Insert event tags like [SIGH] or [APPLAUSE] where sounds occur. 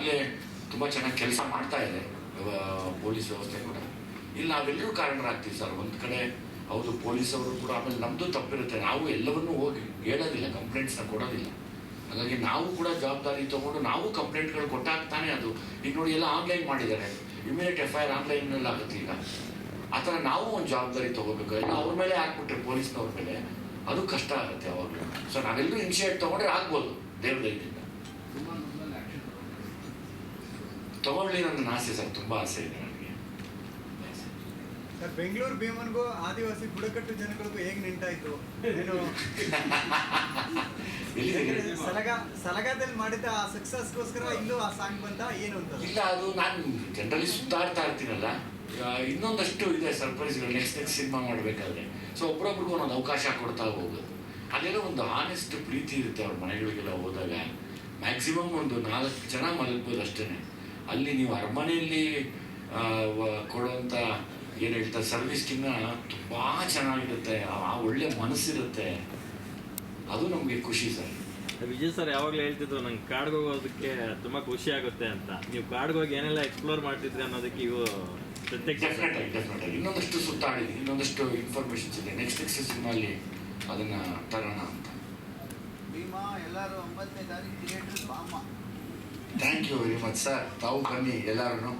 ಈಗಾಗಲೇ ತುಂಬ ಚೆನ್ನಾಗಿ ಕೆಲಸ ಮಾಡ್ತಾ ಇದೆ ಪೊಲೀಸ್ ವ್ಯವಸ್ಥೆ ಕೂಡ. ಇಲ್ಲಿ ನಾವೆಲ್ಲರೂ ಕಾರಣರಾಗ್ತೀವಿ ಸರ್. ಒಂದು ಕಡೆ ಹೌದು ಪೊಲೀಸವರು ಕೂಡ, ಆಮೇಲೆ ನಮ್ಮದು ತಪ್ಪಿರುತ್ತೆ. ನಾವು ಎಲ್ಲವನ್ನೂ ಹೋಗಿ ಹೇಳೋದಿಲ್ಲ ಕಂಪ್ಲೇಂಟ್ಸ್ನ ಕೊಡೋದಿಲ್ಲ. ಹಾಗಾಗಿ ನಾವು ಕೂಡ ಜವಾಬ್ದಾರಿ ತಗೊಂಡು ನಾವು ಕಂಪ್ಲೇಂಟ್ಗಳು ಕೊಟ್ಟಾಗ ತಾನೇ ಅದು. ಈಗ ನೋಡಿ, ಎಲ್ಲ ಆನ್ಲೈನ್ ಮಾಡಿದ್ದಾರೆ. ಇಮಿಡಿಯೇಟ್ ಎಫ್ ಐ ಆರ್ ಆನ್ಲೈನಲ್ಲಿ ಆಗುತ್ತೆ ಈಗ. ಆ ಥರ ನಾವು ಒಂದು ಜವಾಬ್ದಾರಿ ತಗೋಬೇಕು. ಎಲ್ಲ ಅವ್ರ ಮೇಲೆ ಹಾಕ್ಬಿಟ್ರೆ, ಪೊಲೀಸ್ನವ್ರ ಮೇಲೆ, ಅದು ಕಷ್ಟ ಆಗುತ್ತೆ ಅವಾಗಲೂ. ಸೊ ನಾವೆಲ್ಲರೂ ಇನಿಷಿಯೇಟ್ ತಗೊಂಡ್ರೆ ಆಗ್ಬೋದು, ದೇವ್ರ ದಯದಿಂದ ತಗೊಳ್ಳಿ ನನ್ನ ಆಸೆ ಸರ್ ತುಂಬ ಆಸೆ ಇದೆ ನನಗೆ. ಸರ್ ಬೆಂಗಳೂರು ಭೀಮನ್ಗೂ ಆದಿವಾಸಿ ಬುಡಕಟ್ಟು ಜನಗಳಿಗೂ ಹೇಗೆ ನಿಂಟಾಯ್ತು? ಏನು? [LAUGHS] ಸಲಗ ಸಲಗದಲ್ಲಿ ಮಾಡಿದ ಆ ಸಕ್ಸಸ್ಗೋಸ್ಕರ ಇಲ್ಲೂ ಆ ಸಾಂಗ್ ಬಂತ ಏನು ಅಂತ? ಇಲ್ಲ ಅದು ನಾನು ಜನರಲಿ ಸುತ್ತಾಡ್ತಾ ಇರ್ತೀನಲ್ಲ. ಇನ್ನೊಂದಷ್ಟು ಇದೆ ಸರ್ಪ್ರೈಸ್ಗಳು ನೆಕ್ಸ್ಟ್ ನೆಕ್ಸ್ಟ್ ಸಿನಿಮಾ ಮಾಡಬೇಕಾದ್ರೆ. ಸೊ ಒಬ್ರೊಬ್ರಿಗೂ ಒಂದೊಂದು ಅವಕಾಶ ಕೊಡ್ತಾ ಹೋಗೋದು. ಅಲ್ಲೆಲ್ಲ ಒಂದು ಆನೆಸ್ಟ್ ಪ್ರೀತಿ ಇರುತ್ತೆ ಅವ್ರ ಮನೆಗಳಿಗೆಲ್ಲ ಹೋದಾಗ. ಮ್ಯಾಕ್ಸಿಮಮ್ ಒಂದು ನಾಲ್ಕು ಜನ ಮಲಗ್ಬೋದು ಅಷ್ಟೇ ಅಲ್ಲಿ ನೀವು ಅರಮನೆಯಲ್ಲಿ ಕೊಡುವಂಥ ಏನು ಹೇಳ್ತಾರೆ ಸರ್ವಿಸ್ಗಿನ್ನ ತುಂಬ ಚೆನ್ನಾಗಿರುತ್ತೆ ಆ- ಒಳ್ಳೆ ಮನಸ್ಸಿರುತ್ತೆ. ಅದು ನಮಗೆ ಖುಷಿ ಸರ್. ವಿಜಯ್ ಸರ್ ಯಾವಾಗಲೂ ಹೇಳ್ತಿದ್ರು ನಂಗೆ ಕಾಡ್ಗೆ ಹೋಗೋದಕ್ಕೆ ತುಂಬ ಖುಷಿ ಆಗುತ್ತೆ ಅಂತ. ನೀವು ಕಾಡ್ಗೆ ಹೋಗಿ ಏನೆಲ್ಲ ಎಕ್ಸ್ಪ್ಲೋರ್ ಮಾಡ್ತಿದ್ರಿ ಅನ್ನೋದಕ್ಕೆ ಇವು ಪ್ರತ್ಯಕ್ಷ ಇನ್ನೊಂದಷ್ಟು ಸುತ್ತಾಡಿದ್ವಿ ಇನ್ನೊಂದಷ್ಟು ಇನ್ಫಾರ್ಮೇಶನ್ಸ್ ಇದೆ. ನೆಕ್ಸ್ಟ್ ನೆಕ್ಸ್ಟ್ ಸಿನಿಮಾಲಿ ಅದನ್ನ ತರೋಣ ಅಂತ. ಭೀಮಾ ಎಲ್ಲರೂ ಒಂಬತ್ತನೇ ತಾರೀಕು ಥಿಯೇಟರ್ ಬಾಮ thank you very much sir தவ் பண்ணி எல்லாருக்கும்.